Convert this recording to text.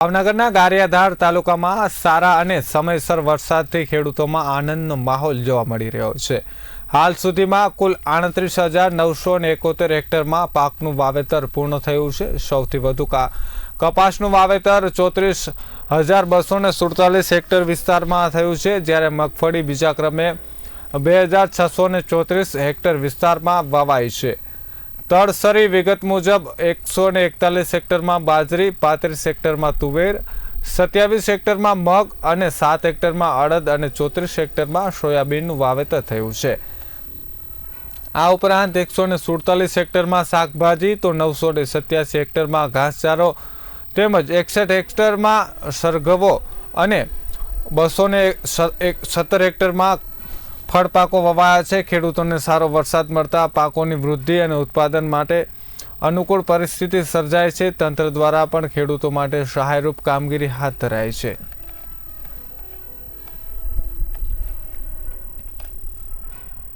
ભાવનગરના ગારિયાધાર તાલુકામાં સારા અને સમયસર વરસાદથી ખેડૂતોમાં આનંદનો માહોલ જોવા મળી રહ્યો છે. હાલ સુધીમાં કુલ આડત્રીસ હજાર નવસો ને એકોતેર હેક્ટરમાં પાકનું વાવેતર પૂર્ણ થયું છે. સૌથી વધુ કપાસનું વાવેતર ચોત્રીસ હજાર બસો ને સુડતાલીસ હેક્ટર વિસ્તારમાં થયું છે. જ્યારે મગફળી બીજા ક્રમે બે હજાર છસો ને ચોત્રીસ હેક્ટર વિસ્તારમાં વવાઈ છે. તળસરી વિગત મુજબ એકસો ને એકતાલીસ હેક્ટરમાં બાજરી, પાંત્રીસ હેક્ટરમાં તુવેર, સત્યાવીસ હેક્ટરમાં મગ અને સાત હેક્ટરમાં અડદ અને ચોત્રીસ હેક્ટરમાં સોયાબીનનું વાવેતર થયું છે. આ ઉપરાંત એકસો ને સુડતાલીસ હેક્ટરમાં શાકભાજી, તો નવસો ને સત્યાસી હેક્ટરમાં ઘાસચારો, તેમજ એકસઠ હેક્ટરમાં સરગવો અને બસો ને સત્તર હેક્ટરમાં ફળ પાકો વવાયા છે. ખેડૂતોને સારો વરસાદ મળતા પાકોની વૃદ્ધિ અને ઉત્પાદન માટે અનુકૂળ પરિસ્થિતિ સર્જાય છે. તંત્ર દ્વારા પણ ખેડૂતો માટે સહાયરૂપ કામગીરી હાથ ધરાય છે.